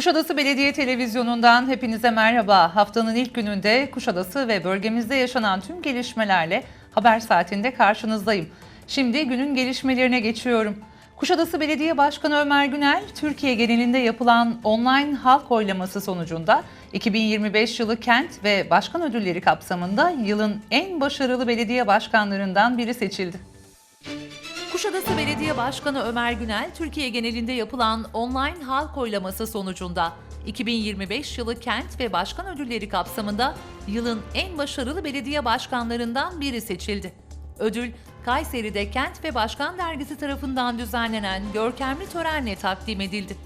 Kuşadası Belediye Televizyonu'ndan hepinize merhaba. Haftanın ilk gününde Kuşadası ve bölgemizde yaşanan tüm gelişmelerle haber saatinde karşınızdayım. Şimdi günün gelişmelerine geçiyorum. Kuşadası Belediye Başkanı Ömer Günel, Türkiye genelinde yapılan online halk oylaması sonucunda 2025 yılı kent ve başkan ödülleri kapsamında yılın en başarılı belediye başkanlarından biri seçildi. Kuşadası Belediye Başkanı Ömer Günel, Türkiye genelinde yapılan online halk oylaması sonucunda 2025 yılı kent ve başkan ödülleri kapsamında yılın en başarılı belediye başkanlarından biri seçildi. Ödül, Kayseri'de Kent ve Başkan Dergisi tarafından düzenlenen görkemli törenle takdim edildi.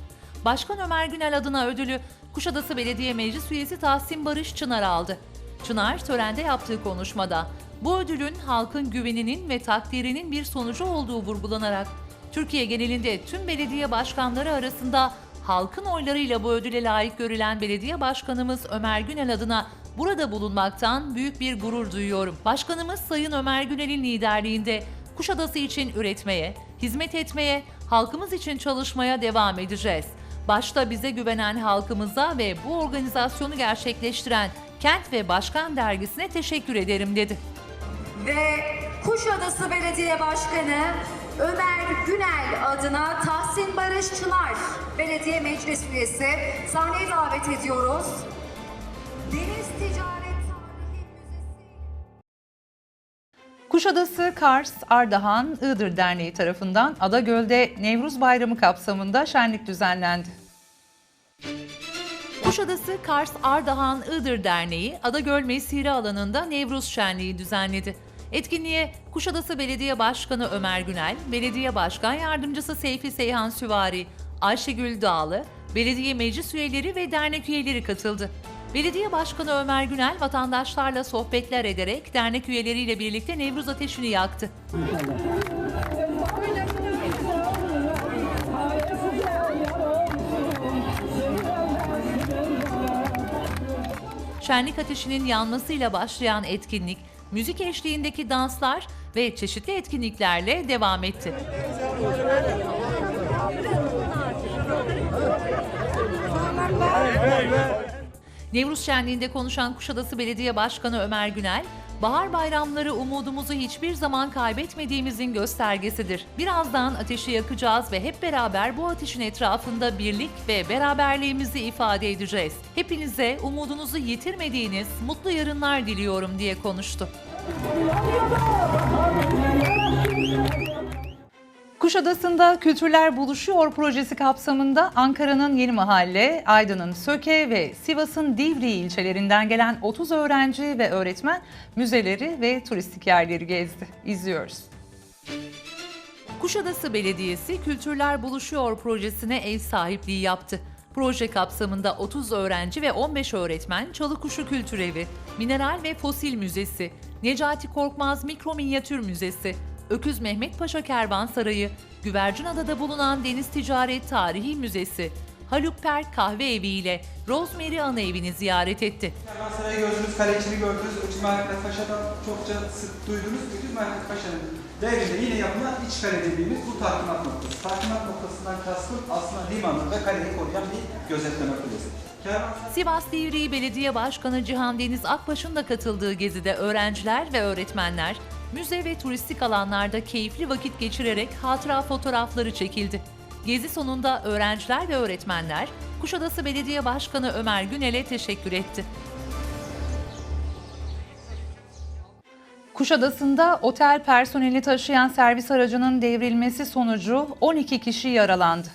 Başkan Ömer Günel adına ödülü Kuşadası Belediye Meclis Üyesi Tahsin Barış Çınar aldı. Çınar törende yaptığı konuşmada bu ödülün halkın güveninin ve takdirinin bir sonucu olduğu vurgulanarak Türkiye genelinde tüm belediye başkanları arasında halkın oylarıyla bu ödüle layık görülen belediye başkanımız Ömer Günel adına burada bulunmaktan büyük bir gurur duyuyorum. Başkanımız Sayın Ömer Günel'in liderliğinde Kuşadası için üretmeye, hizmet etmeye, halkımız için çalışmaya devam edeceğiz. Başta bize güvenen halkımıza ve bu organizasyonu gerçekleştiren Kent ve Başkan Dergisi'ne teşekkür ederim dedi. Ve Kuşadası Belediye Başkanı Ömer Günel adına Tahsin Barış Çınar Belediye Meclis Üyesi sahneye davet ediyoruz. Deniz Ticaret Kuşadası, Kars, Ardahan, Iğdır Derneği tarafından Adagöl'de Nevruz Bayramı kapsamında şenlik düzenlendi. Kuşadası, Kars, Ardahan, Iğdır Derneği Adagöl Mesire alanında Nevruz Şenliği düzenledi. Etkinliğe Kuşadası Belediye Başkanı Ömer Günel, Belediye Başkan Yardımcısı Seyfi Seyhan Süvari, Ayşegül Dağlı, belediye meclis üyeleri ve dernek üyeleri katıldı. Belediye Başkanı Ömer Günel vatandaşlarla sohbetler ederek dernek üyeleriyle birlikte Nevruz ateşini yaktı. Şenlik ateşinin yanmasıyla başlayan etkinlik, müzik eşliğindeki danslar ve çeşitli etkinliklerle devam etti. Nevruz Şenliği'nde konuşan Kuşadası Belediye Başkanı Ömer Günel, bahar bayramları umudumuzu hiçbir zaman kaybetmediğimizin göstergesidir. Birazdan ateşi yakacağız ve hep beraber bu ateşin etrafında birlik ve beraberliğimizi ifade edeceğiz. Hepinize umudunuzu yitirmediğiniz mutlu yarınlar diliyorum diye konuştu. Kuşadası'nda Kültürler Buluşuyor projesi kapsamında Ankara'nın Yeni Mahalle, Aydın'ın Söke ve Sivas'ın Divriği ilçelerinden gelen 30 öğrenci ve öğretmen müzeleri ve turistik yerleri gezdi. İzliyoruz. Kuşadası Belediyesi Kültürler Buluşuyor projesine ev sahipliği yaptı. Proje kapsamında 30 öğrenci ve 15 öğretmen Çalıkuşu Kültür Evi, Mineral ve Fosil Müzesi, Necati Korkmaz Mikro Minyatür Müzesi, Öküz Mehmet Paşa Kervansarayı, Güvercinada'da bulunan Deniz Ticaret Tarihi Müzesi, Haluk Perk Kahve Evi ile Rosemary Ana Evi'ni ziyaret etti. Kervansarayı gördünüz, Kalecini gördünüz, Öküz Mehmet Paşa'dan çokça sık duydunuz. Öküz Mehmet Paşa'nın devrinde yine yapılan iç kale dediğimiz bu tahkimat noktası. Tahkimat noktasından kastım aslında limanı ve kaleyi koruyan bir gözetleme kulesi. Sivas Divriği Belediye Başkanı Cihan Deniz Akbaş'ın da katıldığı gezide öğrenciler ve öğretmenler müze ve turistik alanlarda keyifli vakit geçirerek hatıra fotoğrafları çekildi. Gezi sonunda öğrenciler ve öğretmenler Kuşadası Belediye Başkanı Ömer Günel'e teşekkür etti. Kuşadası'nda otel personeli taşıyan servis aracının devrilmesi sonucu 12 kişi yaralandı.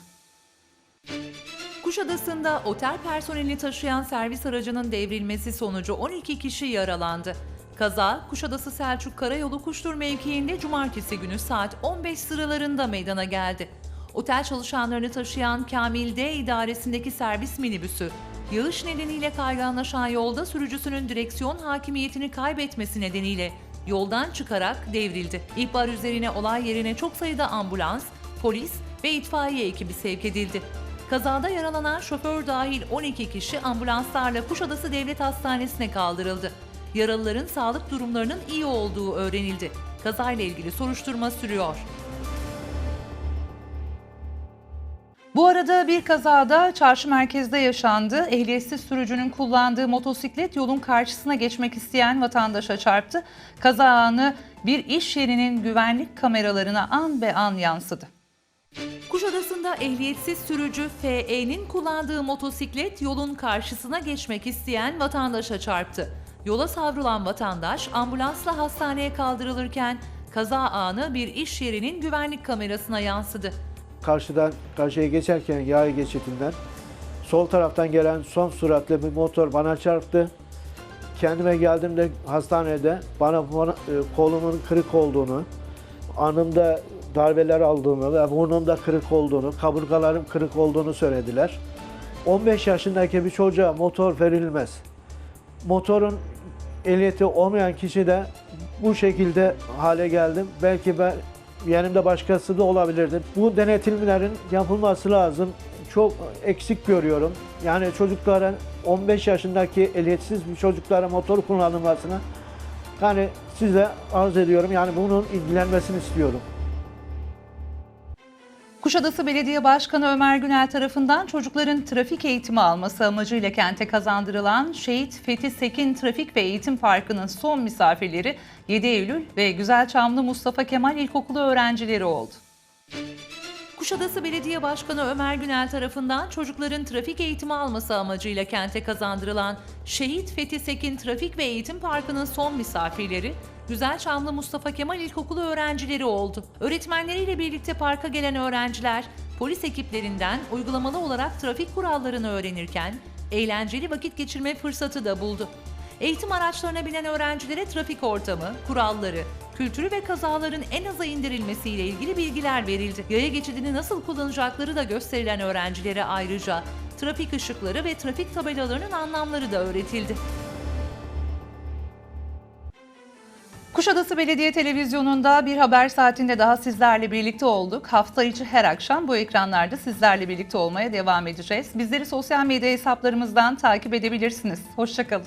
Kuşadası'nda otel personelini taşıyan servis aracının devrilmesi sonucu 12 kişi yaralandı. Kaza Kuşadası Selçuk Karayolu Kuştur mevkiinde cumartesi günü saat 15 sıralarında meydana geldi. Otel çalışanlarını taşıyan Kamil D idaresindeki servis minibüsü, yağış nedeniyle kayganlaşan yolda sürücüsünün direksiyon hakimiyetini kaybetmesi nedeniyle yoldan çıkarak devrildi. İhbar üzerine olay yerine çok sayıda ambulans, polis ve itfaiye ekibi sevk edildi. Kazada yaralanan şoför dahil 12 kişi ambulanslarla Kuşadası Devlet Hastanesi'ne kaldırıldı. Yaralıların sağlık durumlarının iyi olduğu öğrenildi. Kazayla ilgili soruşturma sürüyor. Bu arada bir kazada çarşı merkezde yaşandı. Ehliyetsiz sürücünün kullandığı motosiklet yolun karşısına geçmek isteyen vatandaşa çarptı. Kaza anı bir iş yerinin güvenlik kameralarına an be an yansıdı. Kuşadası'nda ehliyetsiz sürücü FE'nin kullandığı motosiklet yolun karşısına geçmek isteyen vatandaşa çarptı. Yola savrulan vatandaş ambulansla hastaneye kaldırılırken kaza anı bir iş yerinin güvenlik kamerasına yansıdı. karşıdan karşıya geçerken yaya geçitinden sol taraftan gelen son süratli bir motor bana çarptı. Kendime geldiğimde hastanede bana, bana, e, kolumun kırık olduğunu, anımda darbeler aldığımı ve burnumda kırık olduğunu, kaburgalarım kırık olduğunu söylediler. 15 yaşındaki bir çocuğa motor verilmez. Motorun ehliyeti olmayan kişi de bu şekilde hale geldim. Belki ben yanımda başkası da olabilirdi. Bu denetimlerin yapılması lazım. Çok eksik görüyorum. Yani çocuklara 15 yaşındaki ehliyetsiz bir çocuklara motor kullanılmasını yani size arz ediyorum. Yani bunun ilgilenmesini istiyorum. Kuşadası Belediye Başkanı Ömer Günel tarafından çocukların trafik eğitimi alması amacıyla kente kazandırılan Şehit Fethi Sekin Trafik ve Eğitim Parkı'nın son misafirleri 7 Eylül ve Güzelçamlı Mustafa Kemal İlkokulu öğrencileri oldu. Kuşadası Belediye Başkanı Ömer Günel tarafından çocukların trafik eğitimi alması amacıyla kente kazandırılan Şehit Fethi Sekin Trafik ve Eğitim Parkı'nın son misafirleri Güzelçamlı Mustafa Kemal İlkokulu öğrencileri oldu. Öğretmenleriyle birlikte parka gelen öğrenciler polis ekiplerinden uygulamalı olarak trafik kurallarını öğrenirken eğlenceli vakit geçirme fırsatı da buldu. Eğitim araçlarına binen öğrencilere trafik ortamı, kuralları, kültürü ve kazaların en aza indirilmesiyle ilgili bilgiler verildi. Yaya geçidini nasıl kullanacakları da gösterilen öğrencilere ayrıca trafik ışıkları ve trafik tabelalarının anlamları da öğretildi. Kuşadası Belediye Televizyonu'nda bir haber saatinde daha sizlerle birlikte olduk. Hafta içi her akşam bu ekranlarda sizlerle birlikte olmaya devam edeceğiz. Bizleri sosyal medya hesaplarımızdan takip edebilirsiniz. Hoşçakalın.